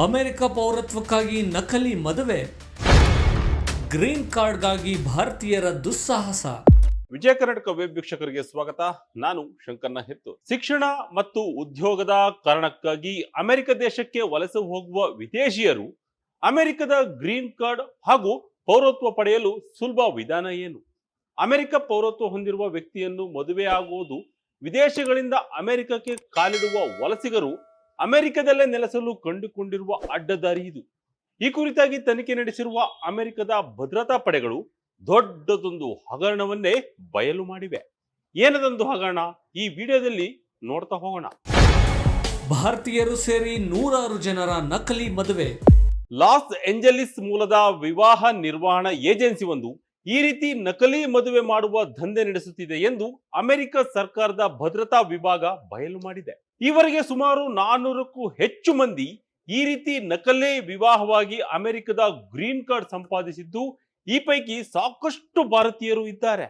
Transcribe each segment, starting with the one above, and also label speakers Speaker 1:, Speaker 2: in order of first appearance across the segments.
Speaker 1: America ಪೌರತ್ವಕ್ಕಾಗಿ ನಕಲಿ ಮದುವೆ. Green ಕಾರ್ಡ್ಗಾಗಿ ಭಾರತೀಯರ ದುಸ್ಸಾಹಸ.
Speaker 2: ವಿಜಯ ಕರ್ನಾಟಕ ವೆಬ್ ವೀಕ್ಷಕರಿಗೆ ಸ್ವಾಗತ. ನಾನು ಶಂಕರ್ನ ಹೆತ್ತು. ಶಿಕ್ಷಣ ಮತ್ತು ಉದ್ಯೋಗದ ಕಾರಣಕ್ಕಾಗಿ ಅಮೆರಿಕ ದೇಶಕ್ಕೆ ವಲಸೆ ಹೋಗುವ ವಿದೇಶಿಯರು ಅಮೆರಿಕದ ಗ್ರೀನ್ ಕಾರ್ಡ್ ಹಾಗೂ ಪೌರತ್ವ ಪಡೆಯಲು ಸುಲಭ ವಿಧಾನ ಏನು? ಅಮೆರಿಕ ಪೌರತ್ವ ಹೊಂದಿರುವ ವ್ಯಕ್ತಿಯನ್ನು ಮದುವೆ ಆಗುವುದು ವಿದೇಶಗಳಿಂದ ಅಮೆರಿಕಕ್ಕೆ ಕಾಲಿಡುವ ವಲಸಿಗರು ಅಮೆರಿಕದಲ್ಲೇ ನೆಲೆಸಲು ಕಂಡುಕೊಂಡಿರುವ ಅಡ್ಡದಾರಿ ಇದು. ಈ ಕುರಿತಾಗಿ ತನಿಖೆ ನಡೆಸಿರುವ ಅಮೆರಿಕದ ಭದ್ರತಾ ಪಡೆಗಳು ದೊಡ್ಡದೊಂದು ಹಗರಣವನ್ನೇ ಬಯಲು ಮಾಡಿವೆ. ಏನದೊಂದು ಹಗರಣ? ಈ ವಿಡಿಯೋದಲ್ಲಿ ನೋಡ್ತಾ ಹೋಗೋಣ.
Speaker 1: ಭಾರತೀಯರು ಸೇರಿ ನೂರಾರು ಜನರ ನಕಲಿ ಮದುವೆ.
Speaker 2: ಲಾಸ್ ಏಂಜಲಿಸ್ ಮೂಲದ ವಿವಾಹ ನಿರ್ವಹಣಾ ಏಜೆನ್ಸಿ ಒಂದು ಈ ರೀತಿ ನಕಲಿ ಮದುವೆ ಮಾಡುವ ದಂಧೆ ನಡೆಸುತ್ತಿದೆ ಎಂದು ಅಮೆರಿಕ ಸರ್ಕಾರದ ಭದ್ರತಾ ವಿಭಾಗ ಬಯಲು ಮಾಡಿದೆ. ಈವರೆಗೆ ಸುಮಾರು ನಾನ್ನೂರಕ್ಕೂ ಹೆಚ್ಚು ಮಂದಿ ಈ ರೀತಿ ನಕಲಿ ವಿವಾಹವಾಗಿ ಅಮೆರಿಕದ ಗ್ರೀನ್ ಕಾರ್ಡ್ ಸಂಪಾದಿಸಿದ್ದು ಈ ಪೈಕಿ ಸಾಕಷ್ಟು ಭಾರತೀಯರು ಇದ್ದಾರೆ.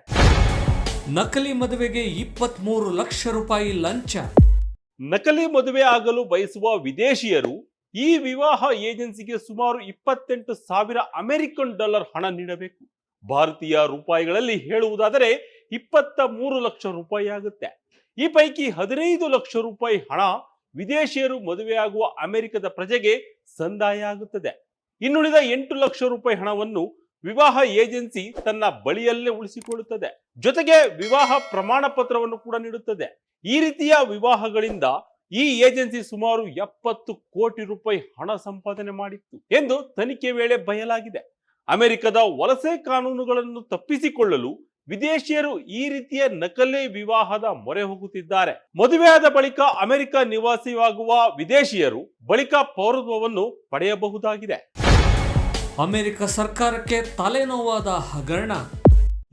Speaker 1: ನಕಲಿ ಮದುವೆಗೆ ಇಪ್ಪತ್ಮೂರು ಲಕ್ಷ ರೂಪಾಯಿ ಲಂಚ.
Speaker 2: ನಕಲಿ ಮದುವೆ ಆಗಲು ಬಯಸುವ ವಿದೇಶಿಯರು ಈ ವಿವಾಹ ಏಜೆನ್ಸಿಗೆ ಸುಮಾರು ಇಪ್ಪತ್ತೆಂಟು ಸಾವಿರ ಅಮೆರಿಕನ್ ಡಾಲರ್ ಹಣ ನೀಡಬೇಕು. ಭಾರತೀಯ ರೂಪಾಯಿಗಳಲ್ಲಿ ಹೇಳುವುದಾದರೆ ಇಪ್ಪತ್ತ ಮೂರು ಲಕ್ಷ ರೂಪಾಯಿ ಆಗುತ್ತೆ. ಈ ಪೈಕಿ ಹದಿನೈದು ಲಕ್ಷ ರೂಪಾಯಿ ಹಣ ವಿದೇಶಿಯರು ಮದುವೆಯಾಗುವ ಅಮೆರಿಕದ ಪ್ರಜೆಗೆ ಸಂದಾಯ ಆಗುತ್ತದೆ. ಇನ್ನುಳಿದ ಎಂಟು ಲಕ್ಷ ರೂಪಾಯಿ ಹಣವನ್ನು ವಿವಾಹ ಏಜೆನ್ಸಿ ತನ್ನ ಬಳಿಯಲ್ಲೇ ಉಳಿಸಿಕೊಳ್ಳುತ್ತದೆ. ಜೊತೆಗೆ ವಿವಾಹ ಪ್ರಮಾಣ ಪತ್ರವನ್ನು ಕೂಡ ನೀಡುತ್ತದೆ. ಈ ರೀತಿಯ ವಿವಾಹಗಳಿಂದ ಈ ಏಜೆನ್ಸಿ ಸುಮಾರು ಎಪ್ಪತ್ತು ಕೋಟಿ ರೂಪಾಯಿ ಹಣ ಸಂಪಾದನೆ ಮಾಡಿತ್ತು ಎಂದು ತನಿಖೆ ವೇಳೆ ಬಯಲಾಗಿದೆ. ಅಮೆರಿಕದ ವಲಸೆ ಕಾನೂನುಗಳನ್ನು ತಪ್ಪಿಸಿಕೊಳ್ಳಲು ವಿದೇಶಿಯರು ಈ ರೀತಿಯ ನಕಲಿ ವಿವಾಹದ ಮೊರೆ ಹೋಗುತ್ತಿದ್ದಾರೆ. ಮದುವೆಯಾದ ಬಳಿಕ ಅಮೆರಿಕ ನಿವಾಸಿಯಾಗುವ ವಿದೇಶಿಯರು ಬಳಿಕ ಪೌರತ್ವವನ್ನು ಪಡೆಯಬಹುದಾಗಿದೆ.
Speaker 1: ಅಮೆರಿಕ ಸರ್ಕಾರಕ್ಕೆ ತಲೆನೋವಾದ ಹಗರಣ.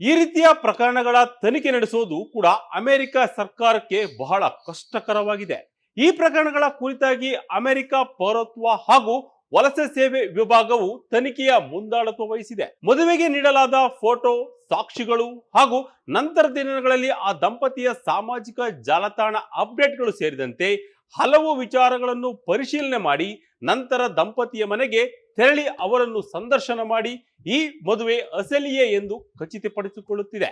Speaker 2: ಈ ರೀತಿಯ ಪ್ರಕರಣಗಳ ತನಿಖೆ ನಡೆಸೋದು ಕೂಡ ಅಮೆರಿಕ ಸರ್ಕಾರಕ್ಕೆ ಬಹಳ ಕಷ್ಟಕರವಾಗಿದೆ. ಈ ಪ್ರಕರಣಗಳ ಕುರಿತಾಗಿ ಅಮೆರಿಕ ಪೌರತ್ವ ಹಾಗೂ ವಲಸೆ ಸೇವೆ ವಿಭಾಗವು ತನಿಖೆಯ ಮುಂದಾಳತ್ವ ವಹಿಸಿದೆ. ಮದುವೆಗೆ ನೀಡಲಾದ ಫೋಟೋ, ಸಾಕ್ಷಿಗಳು ಹಾಗೂ ನಂತರ ದಿನಗಳಲ್ಲಿ ಆ ದಂಪತಿಯ ಸಾಮಾಜಿಕ ಜಾಲತಾಣ ಅಪ್ಡೇಟ್ಗಳು ಸೇರಿದಂತೆ ಹಲವು ವಿಚಾರಗಳನ್ನು ಪರಿಶೀಲನೆ ಮಾಡಿ, ನಂತರ ದಂಪತಿಯ ಮನೆಗೆ ತೆರಳಿ ಅವರನ್ನು ಸಂದರ್ಶನ ಮಾಡಿ ಈ ಮದುವೆ ಅಸಲಿಯೇ ಎಂದು ಖಚಿತಪಡಿಸಿಕೊಳ್ಳುತ್ತಿದೆ.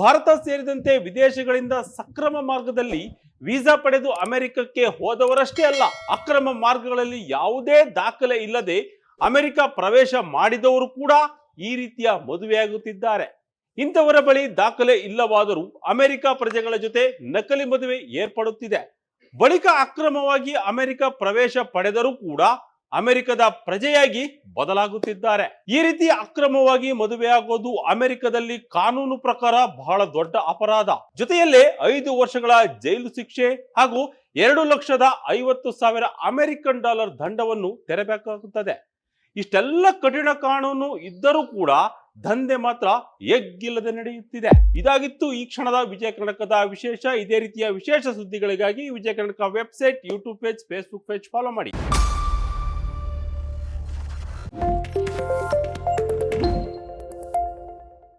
Speaker 2: ಭಾರತ ಸೇರಿದಂತೆ ವಿದೇಶಗಳಿಂದ ಸಕ್ರಮ ಮಾರ್ಗದಲ್ಲಿ ವೀಸಾ ಪಡೆದು ಅಮೆರಿಕಕ್ಕೆ ಹೋದವರಷ್ಟೇ ಅಲ್ಲ, ಅಕ್ರಮ ಮಾರ್ಗಗಳಲ್ಲಿ ಯಾವುದೇ ದಾಖಲೆ ಇಲ್ಲದೆ ಅಮೆರಿಕ ಪ್ರವೇಶ ಮಾಡಿದವರು ಕೂಡ ಈ ರೀತಿಯ ಮದುವೆಯಾಗುತ್ತಿದ್ದಾರೆ. ಇಂಥವರ ಬಳಿ ದಾಖಲೆ ಇಲ್ಲವಾದರೂ ಅಮೆರಿಕ ಪ್ರಜೆಗಳ ಜೊತೆ ನಕಲಿ ಮದುವೆ ಏರ್ಪಡುತ್ತಿದೆ. ಬಳಿಕ ಅಕ್ರಮವಾಗಿ ಅಮೆರಿಕ ಪ್ರವೇಶ ಪಡೆದರೂ ಕೂಡ ಅಮೆರಿಕದ ಪ್ರಜೆಯಾಗಿ ಬದಲಾಗುತ್ತಿದ್ದಾರೆ. ಈ ರೀತಿ ಅಕ್ರಮವಾಗಿ ಮದುವೆಯಾಗೋದು ಅಮೆರಿಕದಲ್ಲಿ ಕಾನೂನು ಪ್ರಕಾರ ಬಹಳ ದೊಡ್ಡ ಅಪರಾಧ. ಜೊತೆಯಲ್ಲೇ ಐದು ವರ್ಷಗಳ ಜೈಲು ಶಿಕ್ಷೆ ಹಾಗೂ ಎರಡು ಲಕ್ಷದ ಐವತ್ತು ಸಾವಿರ ಅಮೆರಿಕನ್ ಡಾಲರ್ ದಂಡವನ್ನು ತೆರಬೇಕಾಗುತ್ತದೆ. ಇಷ್ಟೆಲ್ಲ ಕಠಿಣ ಕಾನೂನು ಇದ್ದರೂ ಕೂಡ ದಂಧೆ ಮಾತ್ರ ಎಗ್ಗಿಲ್ಲದೆ ನಡೆಯುತ್ತಿದೆ. ಇದಾಗಿತ್ತು ಈ ಕ್ಷಣದ ವಿಜಯ ಕರ್ನಾಟಕದ ವಿಶೇಷ. ಇದೇ ರೀತಿಯ ವಿಶೇಷ ಸುದ್ದಿಗಳಿಗಾಗಿ Vijaya Karnataka website, YouTube page, Facebook page follow ಮಾಡಿ. Thank you.